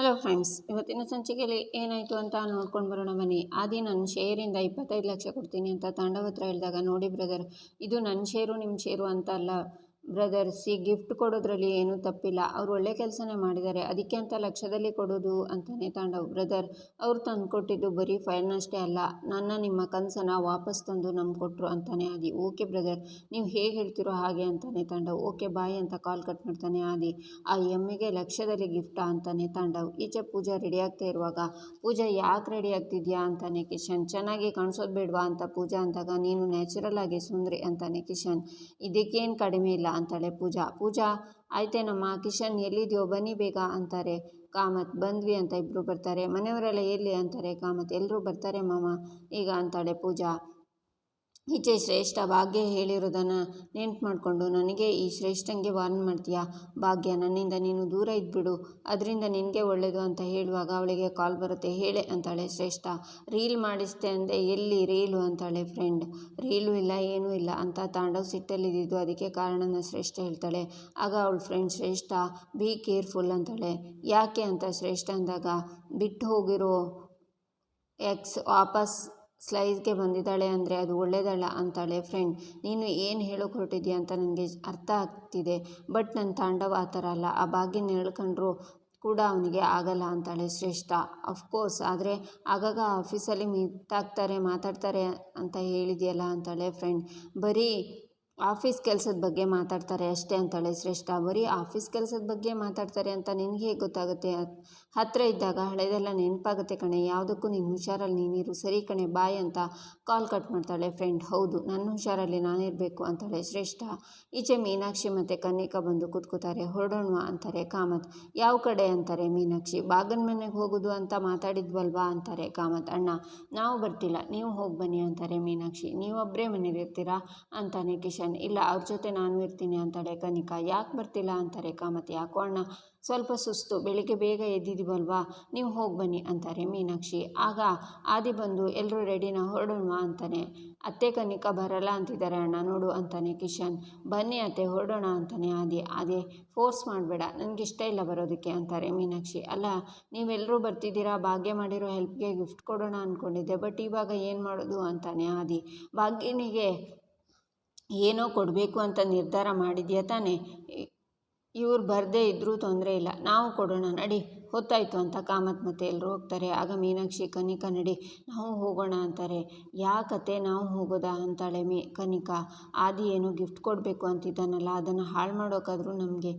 Hello friends ಇವತ್ತಿನ ಸಂಚಿಕೆಯಲ್ಲಿ ಏನಾಯಿತು ಅಂತ ನೋಡ್ಕೊಂಡು ಬರೋಣ ಬನ್ನಿ. ಆದಿ ನನ್ನ ಶೇರಿಂದ ಇಪ್ಪತ್ತೈದು ಲಕ್ಷ ಕೊಡ್ತೀನಿ ಅಂತ ತಾಂಡವತ್ರ ಹೇಳಿದಾಗ, ನೋಡಿ ಬ್ರದರ್ ಇದು ನನ್ನ ಶೇರು ನಿಮ್ಮ ಶೇರು ಅಂತ ಅಲ್ಲ. ಬ್ರದರ್ ಸಿ ಗಿಫ್ಟ್ ಕೊಡೋದ್ರಲ್ಲಿ ಏನೂ ತಪ್ಪಿಲ್ಲ. ಅವ್ರು ಒಳ್ಳೆ ಕೆಲಸನೇ ಮಾಡಿದ್ದಾರೆ. ಅದಕ್ಕೆ ಅಂತ ಲಕ್ಷದಲ್ಲಿ ಕೊಡೋದು ಅಂತಾನೆ ತಾಂಡವ್. ಬ್ರದರ್ ಅವ್ರು ತಂದು ಕೊಟ್ಟಿದ್ದು ಬರೀ ಫೈನಷ್ಟೇ ಅಲ್ಲ. ನನ್ನ ನಿಮ್ಮ ಕನಸನ್ನು ವಾಪಸ್ ತಂದು ನಮ್ಗೆ ಕೊಟ್ಟರು ಅಂತಾನೆ ಆದಿ. ಓಕೆ ಬ್ರದರ್ ನೀವು ಹೇಗೆ ಹೇಳ್ತಿರೋ ಹಾಗೆ ಅಂತಾನೆ ತಾಂಡವ್. ಓಕೆ ಬಾಯ್ ಅಂತ ಕಾಲ್ ಕಟ್ ಮಾಡ್ತಾನೆ ಆದಿ. ಆ ಎಮ್ಮೆಗೆ ಲಕ್ಷದಲ್ಲಿ ಗಿಫ್ಟಾ ಅಂತಾನೆ ತಾಂಡವ್. ಈಚೆ ಪೂಜಾ ರೆಡಿ ಆಗ್ತಾ ಇರುವಾಗ, ಪೂಜಾ ಯಾಕೆ ರೆಡಿ ಆಗ್ತಿದ್ಯಾ ಅಂತಾನೆ ಕಿಶನ್. ಚೆನ್ನಾಗಿ ಕಾಣಿಸೋದು ಬೇಡವಾ ಅಂತ ಪೂಜಾ ಅಂದಾಗ, ನೀನು ನ್ಯಾಚುರಲ್ ಆಗಿ ಸುಂದ್ರಿ ಅಂತಾನೆ ಕಿಶನ್. ಇದಕ್ಕೇನು ಕಡಿಮೆ ಇಲ್ಲ. ಅಂತಾಳೆ ಪೂಜಾ. ಪೂಜಾ ಆಯ್ತೇನಮ್ಮ ಕಿಶನ್ ಎಲ್ಲಿದೆಯೋ ಬನ್ನಿ ಬೇಗ ಅಂತಾರೆ. ಕಾಮತ್, ಬಂದ್ವಿ ಅಂತ ಇಬ್ಬರು ಬರ್ತಾರೆ. ಮನೆಯವರೆಲ್ಲ ಎಲ್ಲಿ ಅಂತಾರೆ ಕಾಮತ್? ಎಲ್ಲರೂ ಬರ್ತಾರೆ ಮಾಮ? ಈಗ ಅಂತಾಳೆ ಪೂಜಾ. ಈಚೆ ಶ್ರೇಷ್ಠ ಭಾಗ್ಯ ಹೇಳಿರೋದನ್ನು ನೆನ್ಪು ಮಾಡಿಕೊಂಡು ನನಗೆ ಈ ಶ್ರೇಷ್ಠಂಗೆ ವಾರ್ನ್ ಮಾಡ್ತೀಯಾ? ಭಾಗ್ಯ, ನನ್ನಿಂದ ನೀನು ದೂರ ಇದ್ಬಿಡು. ಅದರಿಂದ ನಿನಗೆ ಒಳ್ಳೆಯದು ಅಂತ ಹೇಳುವಾಗ ಅವಳಿಗೆ ಕಾಲ್ ಬರುತ್ತೆ. ಹೇಳೆ ಅಂತಾಳೆ ಶ್ರೇಷ್ಠ. ರೀಲ್ ಮಾಡಿಸ್ತೆ ಅಂದರೆ ಎಲ್ಲಿ ರೀಲು ಅಂತಾಳೆ ಫ್ರೆಂಡ್ ರೀಲು ಇಲ್ಲ, ಏನೂ ಇಲ್ಲ. ಅಂತ ತಾಂಡವ್ ಸಿಟ್ಟಲ್ಲಿದ್ದು. ಅದಕ್ಕೆ ಕಾರಣನ ಶ್ರೇಷ್ಠ ಹೇಳ್ತಾಳೆ. ಆಗ ಅವಳು ಫ್ರೆಂಡ್ ಶ್ರೇಷ್ಠ ಬಿ ಕೇರ್ಫುಲ್ ಅಂತಾಳೆ. ಯಾಕೆ? ಅಂತ ಶ್ರೇಷ್ಠ ಅಂದಾಗ, ಬಿಟ್ಟು ಹೋಗಿರೋ ಎಕ್ಸ್ ವಾಪಸ್ ಸ್ಲೈಸ್ಗೆ ಬಂದಿದ್ದಾಳೆ ಅಂದರೆ ಅದು ಒಳ್ಳೆಯದಲ್ಲ ಅಂತಾಳೆ, ಫ್ರೆಂಡ್, ನೀನು ಏನು ಹೇಳೋಕೆ ಹೊರಟಿದ್ಯಾ ಅಂತ ನನಗೆ ಅರ್ಥ ಆಗ್ತಿದೆ, ಬಟ್ ನನ್ನ ತಾಂಡವ ಆ ಥರ ಅಲ್ಲ. ಆ ಭಾಗ್ಯನ ಹೇಳ್ಕೊಂಡ್ರು ಕೂಡ ಅವನಿಗೆ ಆಗಲ್ಲ ಅಂತಾಳೆ ಶ್ರೇಷ್ಠ. ಅಫ್ಕೋರ್ಸ್ ಆದರೆ ಆಗಾಗ ಆಫೀಸಲ್ಲಿ ಮೀಟ್ ಆಗ್ತಾರೆ, ಮಾತಾಡ್ತಾರೆ ಅಂತ ಹೇಳಿದೆಯಲ್ಲ ಅಂತಾಳೆ, ಫ್ರೆಂಡ್, ಬರೀ ಆಫೀಸ್ ಕೆಲಸದ ಬಗ್ಗೆ ಮಾತಾಡ್ತಾರೆ ಅಷ್ಟೇ ಅಂತಾಳೆ ಶ್ರೇಷ್ಠ. ಬರೀ ಆಫೀಸ್ ಕೆಲಸದ ಬಗ್ಗೆ ಮಾತಾಡ್ತಾರೆ ಅಂತ ನಿನಗೆ ಹೇಗೆ ಗೊತ್ತಾಗುತ್ತೆ? ಹತ್ತಿರ ಇದ್ದಾಗ ಹಳೆದೆಲ್ಲ ನೆನಪಾಗುತ್ತೆ ಕಣೆ. ಯಾವುದಕ್ಕೂ ನೀನು ಹುಷಾರಲ್ಲಿ ನೀನಿರು. ಸರಿ ಕಣೆ, ಬಾಯ್ ಅಂತ ಕಾಲ್ ಕಟ್ ಮಾಡ್ತಾಳೆ ಫ್ರೆಂಡ್. ಹೌದು, ನನ್ನ ಹುಷಾರಲ್ಲಿ ನಾನಿರಬೇಕು ಅಂತಾಳೆ ಶ್ರೇಷ್ಠ. ಈಚೆ ಮೀನಾಕ್ಷಿ ಮತ್ತು ಕನ್ನಿಕಾ ಬಂದು ಕೂತ್ಕೋತಾರೆ. ಹೊರಡೋಣ ಅಂತಾರೆ ಕಾಮತ್. ಯಾವ ಕಡೆ ಅಂತಾರೆ ಮೀನಾಕ್ಷಿ? ಬಾಗನ ಮನೆಗೆ ಹೋಗೋದು ಅಂತ ಮಾತಾಡಿದ್ವಲ್ವಾ ಅಂತಾರೆ ಕಾಮತ್. ಅಣ್ಣ, ನಾವು ಬರ್ತಿಲ್ಲ. ನೀವು ಹೋಗಿ ಬನ್ನಿ ಅಂತಾರೆ ಮೀನಾಕ್ಷಿ. ನೀವೊಬ್ಬರೇ ಮನೇಲಿ ಇರ್ತೀರಾ ಅಂತಾನೆ ಕಿಶನ್. ಇಲ್ಲ, ಅವ್ರ ಜೊತೆ ನಾನು ಇರ್ತೀನಿ ಅಂತಾಳೆ ಕನಿಕಾ ಯಾಕೆ ಬರ್ತಿಲ್ಲ ಅಂತಾರೆ ಕಾಮತ್ ಯಾಕೋ ಅಣ್ಣ, ಸ್ವಲ್ಪ ಸುಸ್ತು, ಬೆಳಿಗ್ಗೆ ಬೇಗ ಎದ್ದಿದ್ದೀವಲ್ವಾ ನೀವು ಹೋಗಿ ಬನ್ನಿ ಅಂತಾರೆ ಮೀನಾಕ್ಷಿ. ಆಗ ಆದಿ ಬಂದು ಎಲ್ಲರೂ ರೆಡಿನ ಹೊರಡೋಣ ಅಂತಾನೆ. ಅತ್ತೆ ಕನಿಕಾ ಬರಲ್ಲ ಅಂತಿದ್ದಾರೆ ಅಣ್ಣ, ನೋಡು ಅಂತಾನೆ ಕಿಶನ್. ಬನ್ನಿ ಅತ್ತೆ, ಹೊರಡೋಣ ಅಂತಾನೆ ಆದಿ. ಅದೇ ಫೋರ್ಸ್ ಮಾಡಬೇಡ ನನಗೆ ಇಷ್ಟ ಇಲ್ಲ ಬರೋದಕ್ಕೆ ಅಂತಾರೆ ಮೀನಾಕ್ಷಿ. ಅಲ್ಲ ನೀವೆಲ್ಲರೂ ಬರ್ತಿದ್ದೀರಾ, ಭಾಗ್ಯ ಮಾಡಿರೋ ಹೆಲ್ಪ್ಗೆ ಗಿಫ್ಟ್ ಕೊಡೋಣ ಅಂದ್ಕೊಂಡಿದ್ದೆ ಬಟ್ ಇವಾಗ ಏನು ಮಾಡೋದು? ಅಂತಾನೆ ಆದಿ. ಭಾಗ್ಯನಿಗೆ ಏನೋ ಕೊಡಬೇಕು ಅಂತ ನಿರ್ಧಾರ ಮಾಡಿದ್ಯಾ ತಾನೇ? ಇವ್ರು ಬರದೇ ಇದ್ದರೂ ತೊಂದರೆ ಇಲ್ಲ. ನಾವು ಕೊಡೋಣ, ನಡಿ. ಹೊತ್ತಾಯಿತು ಅಂತ ಕಾಮತ್ ಮತ್ತೆ ಎಲ್ಲರೂ ಹೋಗ್ತಾರೆ. ಆಗ ಮೀನಾಕ್ಷಿ, ಕನಿಕಾ, ನಡಿ. ನಾವು ಹೋಗೋಣ ಅಂತಾರೆ. ಯಾಕತ್ತೆ ನಾವು ಹೋಗೋದಾ ಅಂತಾಳೆ ಮೀ, ಕನಿಕಾ. ಆದಿ ಏನು ಗಿಫ್ಟ್ ಕೊಡಬೇಕು ಅಂತಿದ್ದಾನಲ್ಲ, ಅದನ್ನು ಹಾಳು ಮಾಡೋಕ್ಕಾದರೂ ನಮಗೆ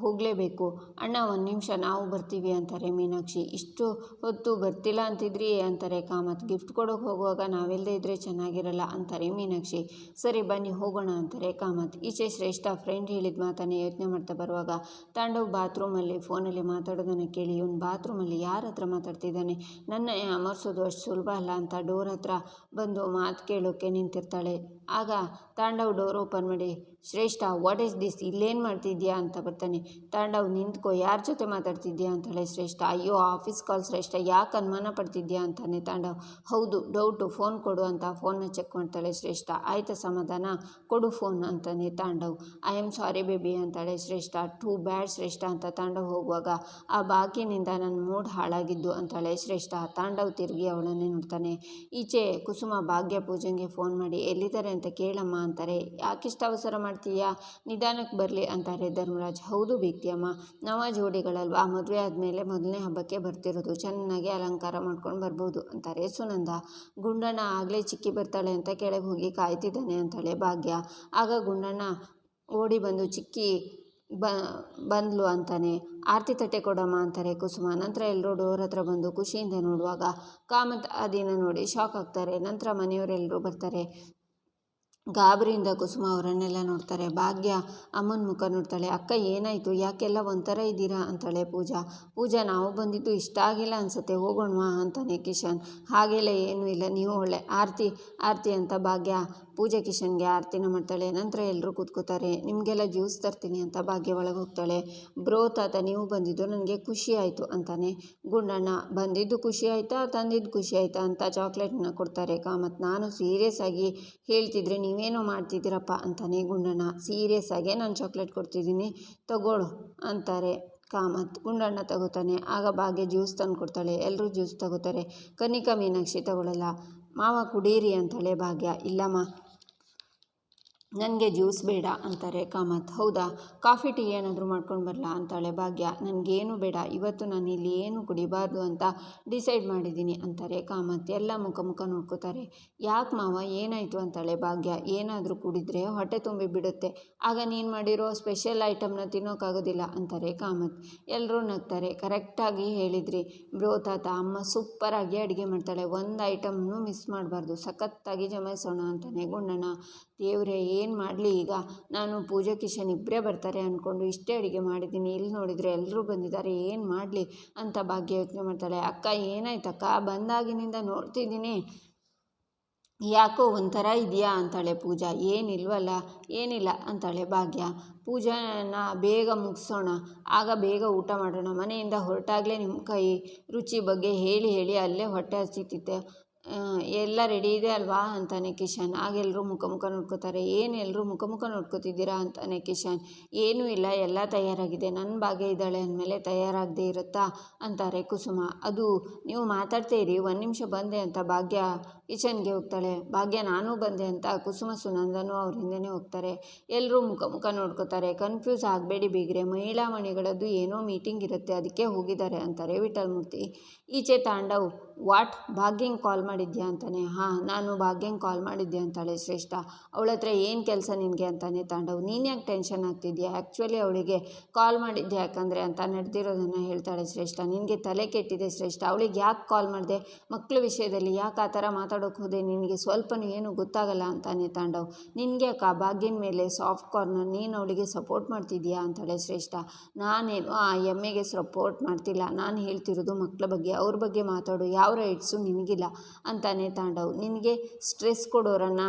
ಹೋಗಲೇಬೇಕು. ಅಣ್ಣ, ಒಂದು ನಿಮಿಷ, ನಾವು ಬರ್ತೀವಿ ಅಂತಾರೆ ಮೀನಾಕ್ಷಿ. ಇಷ್ಟು ಹೊತ್ತು ಬರ್ತಿಲ್ಲ ಅಂತಿದ್ರಿ ಅಂತಾರೆ ಕಾಮತ್. ಗಿಫ್ಟ್ ಕೊಡೋಕೆ ಹೋಗುವಾಗ ನಾವಿಲ್ಲದೆ ಇದ್ದರೆ ಚೆನ್ನಾಗಿರಲ್ಲ ಅಂತಾರೆ ಮೀನಾಕ್ಷಿ. ಸರಿ, ಬನ್ನಿ, ಹೋಗೋಣ ಅಂತಾರೆ ಕಾಮತ್. ಈಚೆ ಶ್ರೇಷ್ಠ ಫ್ರೆಂಡ್ ಹೇಳಿದ ಮಾತನ್ನು ಯೋಚನೆ ಮಾಡ್ತಾ ಬರುವಾಗ ತಾಂಡವ್ ಬಾತ್ರೂಮಲ್ಲಿ ಫೋನಲ್ಲಿ ಮಾತಾಡೋದನ್ನು ಕೇಳಿ, ಇವನು ಬಾತ್ರೂಮಲ್ಲಿ ಯಾರ ಹತ್ರ ಮಾತಾಡ್ತಿದ್ದಾನೆ? ನನ್ನ ಅಮರ್ಸೋದು ಅಷ್ಟು ಸುಲಭ ಅಲ್ಲ ಅಂತ ಡೋರ್ ಹತ್ರ ಬಂದು ಮಾತು ಕೇಳೋಕ್ಕೆ ನಿಂತಿರ್ತಾಳೆ. ಆಗ ತಾಂಡವ್ ಡೋರ್ ಓಪನ್ ಮಾಡಿ ಶ್ರೇಷ್ಠ ವಾಟ್ ಈಸ್ ದಿಸ್ ಇಲ್ಲೇನು ಮಾಡ್ತಿದ್ಯಾ ಅಂತ ಬರ್ತಾನೆ. ತಾಂಡವ್ ನಿಂತ್ಕೋ, ಯಾರ ಜೊತೆ ಮಾತಾಡ್ತಿದ್ಯಾ ಅಂತಾಳೆ ಶ್ರೇಷ್ಠ. ಅಯ್ಯೋ ಆಫೀಸ್ ಕಾಲ್ ಶ್ರೇಷ್ಠ, ಯಾಕೆ ಅನುಮಾನ ಪಡ್ತಿದ್ಯಾ ಅಂತಾನೆ ತಾಂಡವ್ ಹೌದು ಡೌಟು ಫೋನ್ ಕೊಡು ಅಂತ ಫೋನ್ನ ಚೆಕ್ ಮಾಡ್ತಾಳೆ ಶ್ರೇಷ್ಠ. ಆಯ್ತಾ ಸಮಾಧಾನ? ಕೊಡು ಫೋನ್ ಅಂತಾನೆ Tandav I am sorry baby ಅಂತಾಳೆ ಶ್ರೇಷ್ಠ. ಟೂ ಬ್ಯಾಡ್ ಶ್ರೇಷ್ಠ, ಅಂತ ತಾಂಡವ್ ಹೋಗುವಾಗ, ಆ ಬಾಕಿನಿಂದ ನನ್ನ ಮೂಡ್ ಹಾಳಾಗಿದ್ದು, ಅಂತಾಳೆ ಶ್ರೇಷ್ಠ. ತಾಂಡವ್ ತಿರುಗಿ ಅವಳನ್ನೇ ನೋಡ್ತಾನೆ. ಈಚೆ ಕುಸುಮ ಭಾಗ್ಯ ಪೂಜೆಗೆ ಫೋನ್ ಮಾಡಿ, ಎಲ್ಲಿದ್ದಾರೆ ಅಂತ ಕೇಳಮ್ಮ, ಅಂತಾರೆ. ಯಾಕಿಷ್ಟು ಅವಸರ ಮಾಡ್ತೀಯಾ? ನಿಧಾನಕ್ಕೆ ಬರಲಿ ಅಂತಾರೆ ಧರ್ಮರಾಜ್. ಹೌದು ಬೇಕ್ತಿಯಮ್ಮ ನವ ಜೋಡಿಗಳಲ್ವಾ ಮದುವೆ ಆದಮೇಲೆ ಮೊದಲನೇ ಹಬ್ಬಕ್ಕೆ ಬರ್ತಿರೋದು. ಚೆನ್ನಾಗಿ ಅಲಂಕಾರ ಮಾಡ್ಕೊಂಡು ಬರ್ಬೋದು ಅಂತಾರೆ ಸುನಂದ. ಗುಂಡಣ್ಣ ಆಗಲೇ ಚಿಕ್ಕಿ ಬರ್ತಾಳೆ ಅಂತ ಕೆಳಗೆ ಹೋಗಿ ಕಾಯ್ತಿದ್ದಾನೆ ಅಂತಾಳೆ ಭಾಗ್ಯ. ಆಗ ಗುಂಡಣ್ಣ ಓಡಿ ಬಂದು ಚಿಕ್ಕಿ ಬ, ಬಂದ್ಲು ಅಂತಾನೆ. ಆರತಿ ತಟ್ಟೆ ಕೊಡಮ್ಮ ಅಂತಾರೆ ಕುಸುಮ. ನಂತರ ಎಲ್ಲರೂ ಡೋರ್ ಹತ್ರ ಬಂದು ಖುಷಿಯಿಂದ ನೋಡುವಾಗ ಕಾಮತ್ ಅದಿನ ನೋಡಿ ಶಾಕ್ ಆಗ್ತಾರೆ. ನಂತರ ಮನೆಯವರೆಲ್ಲರೂ ಬರ್ತಾರೆ. ಗಾಬರಿಯಿಂದ ಕುಸುಮ ಅವರನ್ನೆಲ್ಲ ನೋಡ್ತಾರೆ. ಭಾಗ್ಯ ಅಮ್ಮನ ಮುಖ ನೋಡ್ತಾಳೆ. ಅಕ್ಕ, ಏನಾಯಿತು? ಯಾಕೆಲ್ಲ ಒಂಥರ ಇದ್ದೀರಾ? ಅಂತಾಳೆ ಪೂಜಾ. ಪೂಜಾ, ನಾವು ಬಂದಿದ್ದು ಇಷ್ಟ ಆಗಿಲ್ಲ ಅನಿಸುತ್ತೆ. ಹೋಗೋಣವಾ? ಅಂತಾನೆ ಕಿಶನ್. ಹಾಗೆಲ್ಲ ಏನೂ ಇಲ್ಲ. ನೀವು ಒಳ್ಳೆ ಆರತಿ ಆರತಿ ಅಂತ ಭಾಗ್ಯ. ಪೂಜೆ ಕಿಶನ್ಗೆ ಆರತಿನ ಮಾಡ್ತಾಳೆ, ನಂತರ ಎಲ್ಲರೂ ಕೂತ್ಕೋತಾರೆ, ನಿಮಗೆಲ್ಲ ಜ್ಯೂಸ್ ತರ್ತೀನಿ ಅಂತ ಭಾಗ್ಯ ಒಳಗೆ ಹೋಗ್ತಾಳೆ. ಬ್ರೋ ತಾತ, ನೀವು ಬಂದಿದ್ದು ನನಗೆ ಖುಷಿ ಆಯಿತು ಅಂತಾನೆ. ಗುಂಡಣ್ಣ, ಬಂದಿದ್ದು ಖುಷಿ ಆಯಿತಾ, ತಂದಿದ್ದು ಖುಷಿ ಆಯಿತಾ ಅಂತ ಚಾಕ್ಲೇಟ್ನ ಕೊಡ್ತಾರೆ ಕಾಮತ್. ನಾನು ಸೀರಿಯಸ್ ಆಗಿ ಹೇಳ್ತಿದ್ರೆ ನೀವೇನೋ ಮಾಡ್ತಿದ್ದೀರಪ್ಪ ಅಂತಾನೆ ಗುಂಡಣ್ಣ. ಸೀರಿಯಸ್ ಆಗೇ ನಾನು ಚಾಕ್ಲೇಟ್ ಕೊಡ್ತಿದ್ದೀನಿ, ತಗೊಳು ಅಂತಾರೆ ಕಾಮತ್. ಗುಂಡಣ್ಣ ತಗೋತಾನೆ. ಆಗ ಭಾಗ್ಯ ಜ್ಯೂಸ್ ತಂದು ಕೊಡ್ತಾಳೆ ಎಲ್ಲರೂ ಜ್ಯೂಸ್ ತಗೋತಾರೆ. ಕನಿಕಾ ಮೀನಾಕ್ಷಿ ತಗೊಳ್ಳಲ್ಲ ಮಾವ ಕುಡೀರಿ ಅಂತಾಳೆ ಭಾಗ್ಯ ಇಲ್ಲಮ್ಮ. ನನಗೆ ಜ್ಯೂಸ್ ಬೇಡ ಅಂತಾರೆ ಕಾಮತ್. ಹೌದಾ? ಕಾಫಿ, ಟೀ ಏನಾದರೂ ಮಾಡ್ಕೊಂಡು ಬರಲಾ ಅಂತಾಳೆ ಭಾಗ್ಯ. ನನಗೇನು ಬೇಡ. ಇವತ್ತು ನಾನು ಇಲ್ಲಿ ಏನು ಕುಡಿಬಾರ್ದು ಅಂತ ಡಿಸೈಡ್ ಮಾಡಿದ್ದೀನಿ ಅಂತಾರೆ ಕಾಮತ್. ಎಲ್ಲ ಮುಖ ಮುಖ ನೋಡ್ಕೋತಾರೆ. ಯಾಕೆ ಮಾವ? ಏನಾಯಿತು ಅಂತಾಳೆ ಭಾಗ್ಯ. ಏನಾದರೂ ಕುಡಿದ್ರೆ ಹೊಟ್ಟೆ ತುಂಬಿ ಬಿಡುತ್ತೆ. ಆಗ ನೀನು ಮಾಡಿರೋ ಸ್ಪೆಷಲ್ ಐಟಮ್ನ ತಿನ್ನೋಕ್ಕಾಗೋದಿಲ್ಲ ಅಂತಾರೆ ಕಾಮತ್. ಎಲ್ಲರೂ ನಗ್ತಾರೆ. ಕರೆಕ್ಟಾಗಿ ಹೇಳಿದ್ರಿ. ಬ್ರೋ, ತಾತ, ಅಮ್ಮ ಸೂಪರಾಗಿ ಅಡುಗೆ ಮಾಡ್ತಾಳೆ. ಒಂದು ಐಟಮ್ನು ಮಿಸ್ ಮಾಡಬಾರ್ದು. ಸಖತ್ತಾಗಿ ಜಮಾಯಿಸೋಣ ಅಂತಾನೆ ಗುಂಡಣ್ಣ ದೇವರೇ, ಏನು ಮಾಡಲಿ ಈಗ? ನಾನು ಪೂಜಾ ಕಿಶನ್ ಇಬ್ಬರೇ ಬರ್ತಾರೆ ಅಂದ್ಕೊಂಡು ಇಷ್ಟೇ ಅಡುಗೆ ಮಾಡಿದ್ದೀನಿ. ಇಲ್ಲಿ ನೋಡಿದರೆ ಎಲ್ಲರೂ ಬಂದಿದ್ದಾರೆ. ಏನು ಮಾಡಲಿ ಅಂತ ಭಾಗ್ಯ ಯೋಚನೆ ಮಾಡ್ತಾಳೆ. ಅಕ್ಕ, ಏನಾಯ್ತಕ್ಕ? ಬಂದಾಗಿನಿಂದ ನೋಡ್ತಿದ್ದೀನಿ. ಯಾಕೋ ಒಂಥರ ಇದೆಯಾ? ಅಂತಾಳೆ ಪೂಜಾ. ಏನಿಲ್ವಲ್ಲ? ಏನಿಲ್ಲ, ಅಂತಾಳೆ ಭಾಗ್ಯ. ಪೂಜಾನ ಬೇಗ ಮುಗಿಸೋಣ. ಆಗ ಬೇಗ ಊಟ ಮಾಡೋಣ. ಮನೆಯಿಂದ ಹೊರಟಾಗಲೇ ನಿಮ್ಮ ಕೈ ರುಚಿ ಬಗ್ಗೆ ಹೇಳಿ ಹೇಳಿ ಅಲ್ಲೇ ಹೊಟ್ಟೆ ಹಸಿತಿತ್ತೆ. ಎಲ್ಲ ರೆಡಿ ಇದೆ ಅಲ್ವಾ ಅಂತಾನೆ ಕಿಶನ್. ಆಗ ಎಲ್ಲರೂ ಮುಖ ಮುಖ ನೋಡ್ಕೋತಾರೆ. ಏನು ಎಲ್ಲರೂ ಮುಖ ಮುಖ ನೋಡ್ಕೋತಿದ್ದೀರಾ ಅಂತಾನೆ ಕಿಶನ್. ಏನೂ ಇಲ್ಲ, ಎಲ್ಲ ತಯಾರಾಗಿದೆ. ನನ್ನ ಭಾಗ್ಯ ಇದ್ದಾಳೆ ಅಂದಮೇಲೆ ತಯಾರಾಗದೇ ಇರುತ್ತಾ ಅಂತಾರೆ ಕುಸುಮ. ಅದು ನೀವು ಮಾತಾಡ್ತಾ ಇರಿ, ಒಂದು ನಿಮಿಷ ಬಂದೆ ಅಂತ ಭಾಗ್ಯ ಕಿಚನ್ಗೆ ಹೋಗ್ತಾಳೆ. ಭಾಗ್ಯ, ನಾನು ಬಂದೆ ಅಂತ ಕುಸುಮ ಸುನಂದನು ಅವ್ರ ಹಿಂದೆನೇ ಹೋಗ್ತಾರೆ. ಎಲ್ಲರೂ ಮುಖ ಮುಖ ನೋಡ್ಕೋತಾರೆ. ಕನ್ಫ್ಯೂಸ್ ಆಗಬೇಡಿ ಬೀಗ್ರೆ. ಮಹಿಳಾ ಮಣಿಗಳದ್ದು ಏನೋ ಮೀಟಿಂಗ್ ಇರುತ್ತೆ, ಅದಕ್ಕೆ ಹೋಗಿದ್ದಾರೆ ಅಂತಾರೆ ವಿಠಲ್ಮೂರ್ತಿ. ಈಚೆ ತಾಂಡವ್. ವಾಟ್? ಭಾಗ್ಯಂಗೆ ಕಾಲ್ ಮಾಡಿದ್ಯಾ ಅಂತಾನೆ. ಹಾಂ, ನಾನು ಭಾಗ್ಯಂಗೆ ಕಾಲ್ ಮಾಡಿದ್ದೆ ಅಂತಾಳೆ ಶ್ರೇಷ್ಠ. ಅವಳ ಹತ್ರ ಏನು ಕೆಲಸ ನಿನಗೆ ಅಂತಾನೆ ತಾಂಡವ್. ನೀನು ಯಾಕೆ ಟೆನ್ಷನ್ ಆಗ್ತಿದ್ಯಾ? ಆ್ಯಕ್ಚುಲಿ ಅವಳಿಗೆ ಕಾಲ್ ಮಾಡಿದ್ದೆ ಯಾಕಂದರೆ ಅಂತ ನಡೆದಿರೋದನ್ನು ಹೇಳ್ತಾಳೆ ಶ್ರೇಷ್ಠ. ನಿನಗೆ ತಲೆ ಕೆಟ್ಟಿದೆ ಶ್ರೇಷ್ಠ. ಅವಳಿಗೆ ಯಾಕೆ ಕಾಲ್ ಮಾಡಿದೆ? ಮಕ್ಕಳ ವಿಷಯದಲ್ಲಿ ಯಾಕೆ ಆ ಥರ ಮಾತಾಡೋಕೆ ಹೋದೆ? ನಿನಗೆ ಸ್ವಲ್ಪನೂ ಏನು ಗೊತ್ತಾಗಲ್ಲ ಅಂತಾನೆ ತಾಂಡವ್. ನಿನಗೆ ಅಕ್ಕ, ಭಾಗ್ಯನ ಮೇಲೆ ಸಾಫ್ಟ್ ಕಾರ್ನರ್ ನೀನು ಅವಳಿಗೆ ಸಪೋರ್ಟ್ ಮಾಡ್ತಿದ್ಯಾ ಅಂತಾಳೆ ಶ್ರೇಷ್ಠ. ನಾನೇನು ಆ ಎಮ್ಮೆಗೆ ಸಪೋರ್ಟ್ ಮಾಡ್ತಿಲ್ಲ. ನಾನು ಹೇಳ್ತಿರೋದು ಮಕ್ಕಳ ಬಗ್ಗೆ, ಅವ್ರ ಬಗ್ಗೆ ಮಾತಾಡು. ಯಾವ ರೈಟ್ಸು ನಿನಗಿಲ್ಲ ಅಂತಾನೆ ತಾಂಡವ್. ನಿನಗೆ ಸ್ಟ್ರೆಸ್ ಕೊಡೋರನ್ನ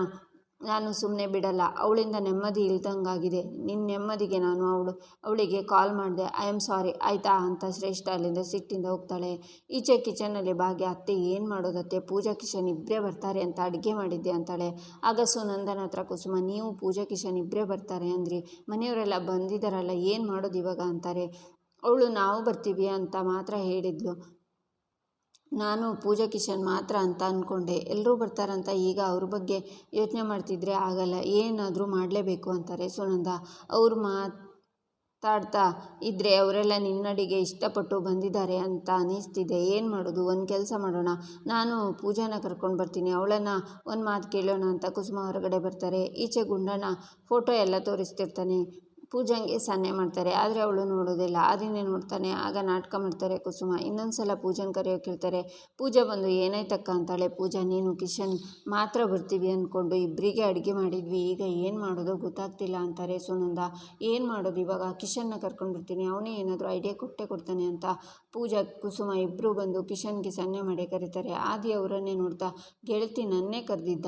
ನಾನು ಸುಮ್ಮನೆ ಬಿಡಲ್ಲ. ಅವಳಿಂದ ನೆಮ್ಮದಿ ಇಲ್ದಂಗಾಗಿದೆ. ನಿನ್ನ ನೆಮ್ಮದಿಗೆ ನಾನು ಅವಳು, ಅವಳಿಗೆ ಕಾಲ್ ಮಾಡಿದೆ. ಐ ಆಮ್ ಸಾರಿ ಆಯಿತಾ? ಅಂತ ಶ್ರೇಷ್ಠ ಅಲ್ಲಿಂದ ಸಿಟ್ಟಿಂದ ಹೋಗ್ತಾಳೆ. ಈಚೆ ಕಿಚನಲ್ಲಿ ಭಾಗ್ಯ, ಅತ್ತೆ ಏನು ಮಾಡೋದತ್ತೆ? ಪೂಜಾ ಕಿಶನ್ ಇಬ್ಬರೇ ಬರ್ತಾರೆ ಅಂತ ಅಡುಗೆ ಮಾಡಿದ್ದೆ ಅಂತಾಳೆ. ಆಗ ಸುನಂದನ ಹತ್ರ ಕುಸುಮ, ನೀವು ಪೂಜಾ ಕಿಶನ್ ಇಬ್ಬರೇ ಬರ್ತಾರೆ ಅಂದ್ರಿ. ಮನೆಯವರೆಲ್ಲ ಬಂದಿದ್ದಾರಲ್ಲ ಏನು ಮಾಡೋದು ಇವಾಗ? ಅಂತಾರೆ. ಅವಳು ನಾವು ಬರ್ತೀವಿ ಅಂತ ಮಾತ್ರ ಹೇಳಿದ್ಲು. ನಾನು ಪೂಜಾ ಕಿಶನ್ ಮಾತ್ರ ಅಂತ ಅಂದ್ಕೊಂಡೆ ಎಲ್ಲರೂ ಬರ್ತಾರಂತ ಈಗ ಅವ್ರ ಬಗ್ಗೆ ಯೋಚನೆ ಮಾಡ್ತಿದ್ರೆ ಆಗಲ್ಲ. ಏನಾದರೂ ಮಾಡಲೇಬೇಕು ಅಂತಾರೆ ಸುನಂದ. ಅವ್ರು ಮಾತಾಡ್ತಾ ಇದ್ದರೆ ಅವರೆಲ್ಲ ನಿನ್ನಡಿಗೆ ಇಷ್ಟಪಟ್ಟು ಬಂದಿದ್ದಾರೆ ಅಂತ ಅನ್ನಿಸ್ತಿದೆ. ಏನು ಮಾಡೋದು? ಒಂದು ಕೆಲಸ ಮಾಡೋಣ. ನಾನು ಪೂಜಾನ ಕರ್ಕೊಂಡು ಬರ್ತೀನಿ. ಅವಳನ್ನು ಒಂದು ಮಾತು ಕೇಳೋಣ ಅಂತ ಕುಸುಮ ಹೊರಗಡೆ ಬರ್ತಾರೆ. ಈಚೆ ಗುಂಡಣ್ಣ ಫೋಟೋ ಎಲ್ಲ ತೋರಿಸ್ತಿರ್ತಾನೆ. ಪೂಜಂಗೆ ಸನ್ನೆ ಮಾಡ್ತಾರೆ, ಆದರೆ ಅವಳು ನೋಡೋದಿಲ್ಲ. ಆದಿನೇ ನೋಡ್ತಾನೆ ಆಗ ನಾಟಕ ಮಾಡ್ತಾರೆ ಕುಸುಮ. ಇನ್ನೊಂದು ಸಲ ಪೂಜನ್ ಕರೆಯೋಕೆ ಹೇಳ್ತಾರೆ, ಪೂಜಾ ಬಂದು ಏನಾಯ್ತಕ್ಕ ಅಂತಾಳೆ? ಪೂಜಾ, ನೀನು ಕಿಶನ್ ಮಾತ್ರ ಬರ್ತೀವಿ ಅಂದ್ಕೊಂಡು ಇಬ್ಬರಿಗೆ ಅಡುಗೆ ಮಾಡಿದ್ವಿ, ಈಗ ಏನು ಮಾಡೋದು ಗೊತ್ತಾಗ್ತಿಲ್ಲ ಅಂತಾರೆ ಸುನಂದ. ಏನು ಮಾಡೋದು ಇವಾಗ? ಕಿಶನ್ನ ಕರ್ಕೊಂಡು ಬರ್ತೀನಿ, ಅವನೇ ಏನಾದರೂ ಐಡಿಯಾ ಕೊಟ್ಟೆ ಕೊಡ್ತಾನೆ ಅಂತ ಪೂಜಾ, ಕುಸುಮ ಇಬ್ಬರು ಬಂದು ಕಿಶನ್ಗೆ ಸನ್ನೆ ಮಾಡಿ ಕರೀತಾರೆ. ಆದಿ ಅವರನ್ನೇ ನೋಡ್ತಾ, ಗೆಳತಿ ನನ್ನೇ ಕರೆದಿದ್ದ,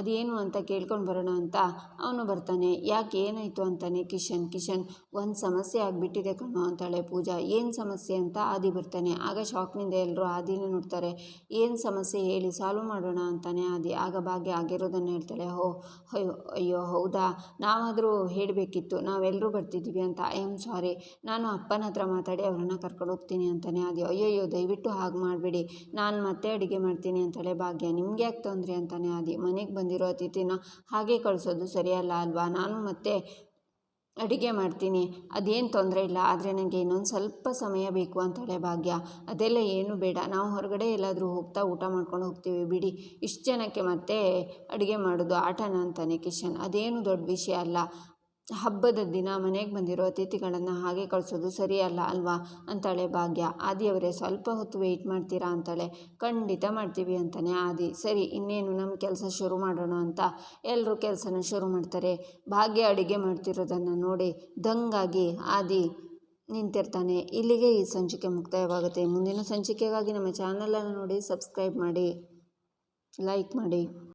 ಅದೇನು ಅಂತ ಕೇಳ್ಕೊಂಡು ಬರೋಣ ಅಂತ? ಅವನು ಬರ್ತಾನೆ, ಯಾಕೆ ಏನಾಯಿತು? ಅಂತಾನೆ ಕಿಶನ್. ಕಿಶನ್, ಒಂದು ಸಮಸ್ಯೆ ಆಗಿಬಿಟ್ಟಿದೆ ಕಣೋ ಅಂತಾಳೆ ಪೂಜಾ. ಏನು ಸಮಸ್ಯೆ ಅಂತ? ಆದಿ ಬರ್ತಾನೆ. ಆಗ ಶಾಕ್ನಿಂದ ಎಲ್ಲರೂ ಆದಿನ ನೋಡ್ತಾರೆ. ಏನು ಸಮಸ್ಯೆ ಹೇಳಿ, ಸಾಲ್ವ್ ಮಾಡೋಣ ಅಂತಾನೆ ಆದಿ. ಆಗ ಭಾಗ್ಯ ಆಗಿರೋದನ್ನು ಹೇಳ್ತಾಳೆ. ಹೋ, ಅಯ್ಯೋ ಅಯ್ಯೋ, ಹೌದಾ? ನಾವಾದರೂ ಹೇಳಬೇಕಿತ್ತು. ನಾವೆಲ್ಲರೂ ಬರ್ತಿದ್ದೀವಿ ಅಂತ. I am sorry. ನಾನು ಅಪ್ಪನ ಹತ್ರ ಮಾತಾಡಿ ಅವರನ್ನು ಕರ್ಕೊಂಡು ಹೋಗ್ತೀನಿ ಅಂತಾನೆ ಆದಿ. ಅಯ್ಯೋ ದಯವಿಟ್ಟು ಹಾಗೆ ಮಾಡಬೇಡಿ. ನಾನು ಮತ್ತೆ ಅಡುಗೆ ಮಾಡ್ತೀನಿ ಅಂತಾಳೆ ಭಾಗ್ಯ. ನಿಮ್ಗೆ ಯಾಕೆ ತೊಂದರೆ? ಅಂತಾನೆ ಆದಿ. ಮನೆಗೆ ಬಂದಿರೋ ಅತಿಥಿನ ಹಾಗೆ ಕಳಿಸೋದು ಸರಿಯಲ್ಲ ಅಲ್ವಾ? ನಾನು ಮತ್ತೆ ಅಡುಗೆ ಮಾಡ್ತೀನಿ, ಅದೇನು ತೊಂದರೆ ಇಲ್ಲ, ಆದರೆ ನನಗೆ ಇನ್ನೊಂದು ಸ್ವಲ್ಪ ಸಮಯ ಬೇಕು ಅಂತಾಳೆ ಭಾಗ್ಯ. ಅದೆಲ್ಲ ಏನು ಬೇಡ. ನಾವು ಹೊರಗಡೆ ಎಲ್ಲಾದರೂ ಹೋಗ್ತಾ ಊಟ ಮಾಡ್ಕೊಂಡು ಹೋಗ್ತೀವಿ, ಬಿಡಿ. ಇಷ್ಟು ಜನಕ್ಕೆ ಮತ್ತೆ ಅಡುಗೆ ಮಾಡೋದು ಆಟನ ಅಂತಾನೆ ಕಿಶನ್. ಅದೇನು ದೊಡ್ಡ ವಿಷಯ ಅಲ್ಲ. ಹಬ್ಬದ ದಿನ ಮನೆಗೆ ಬಂದಿರೋ ಅತಿಥಿಗಳನ್ನು ಹಾಗೆ ಕಳಿಸೋದು ಸರಿಯಲ್ಲ ಅಲ್ವಾ? ಅಂತಾಳೆ ಭಾಗ್ಯ. ಆದಿಯವರೇ ಸ್ವಲ್ಪ ಹೊತ್ತು ವೆಯ್ಟ್ ಮಾಡ್ತೀರಾ ಅಂತಾಳೆ. ಖಂಡಿತ ಮಾಡ್ತೀವಿ ಅಂತಾನೆ ಆದಿ. ಸರಿ, ಇನ್ನೇನು ನಮ್ಮ ಕೆಲಸ ಶುರು ಮಾಡೋಣ ಅಂತ ಎಲ್ಲರೂ ಕೆಲಸನ ಶುರು ಮಾಡ್ತಾರೆ. ಭಾಗ್ಯ ಅಡುಗೆ ಮಾಡ್ತಿರೋದನ್ನು ನೋಡಿ ದಂಗಾಗಿ ಆದಿ ನಿಂತಿರ್ತಾನೆ. ಇಲ್ಲಿಗೆ ಈ ಸಂಚಿಕೆ ಮುಕ್ತಾಯವಾಗುತ್ತೆ. ಮುಂದಿನ ಸಂಚಿಕೆಗಾಗಿ ನಮ್ಮ ಚಾನಲನ್ನು ನೋಡಿ ಸಬ್ಸ್ಕ್ರೈಬ್ ಮಾಡಿ ಲೈಕ್ ಮಾಡಿ.